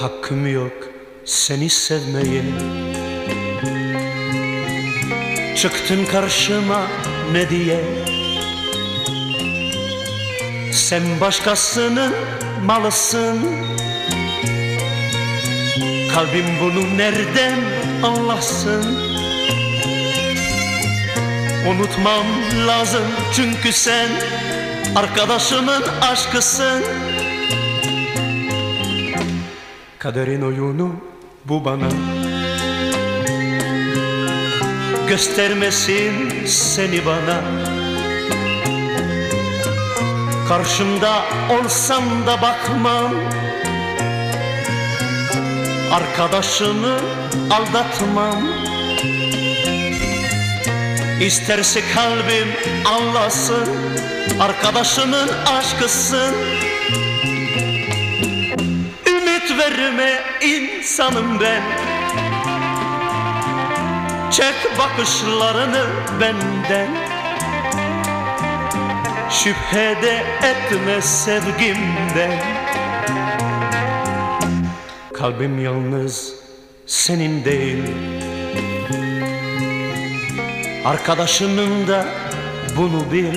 Hakkım yok seni sevmeye Çıktın karşıma ne diye? Sen başkasının malısın. Kalbim bunu nereden anlasın? Unutmam lazım çünkü sen Arkadaşımın aşkısın Kaderin oyunu bu bana. Göstermesin seni bana. Karşımda olsam da bakmam. Arkadaşımı aldatmam. İsterse kalbim anlasın Arkadaşımın aşkısın Verme insanım ben. Çek bakışlarını benden. Şüphede etme sevgimden Kalbim yalnız senin değil. Arkadaşının da bunu bil.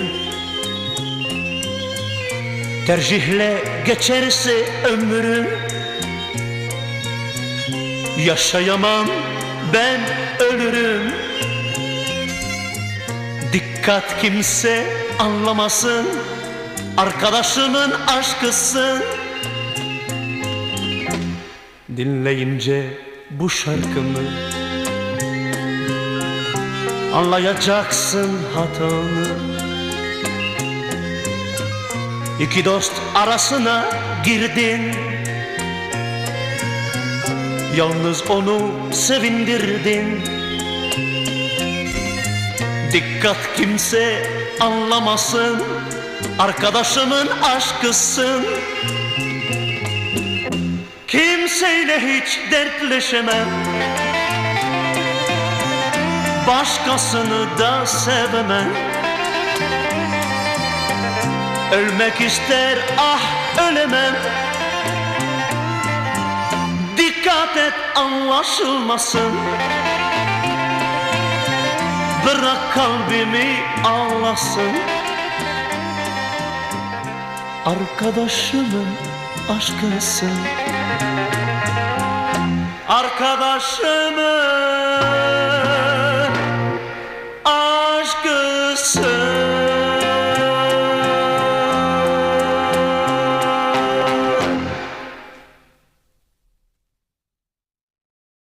Tercihle geçerse ömrüm Yaşayamam ben ölürüm. Dikkat kimse anlamasın Arkadaşımın aşkısın Dinleyince bu şarkımı Anlayacaksın hatanı İki dost arasına girdin Yalnız onu sevindirdin Dikkat kimse anlamasın Arkadaşımın aşkısın. Kimseyle hiç dertleşemem. Başkasını da sevemem Ölmek ister ah ölemem Dikkat et anlaşılmasın. Bırak kalbimi ağlasın. Arkadaşımın aşkısın Arkadaşımın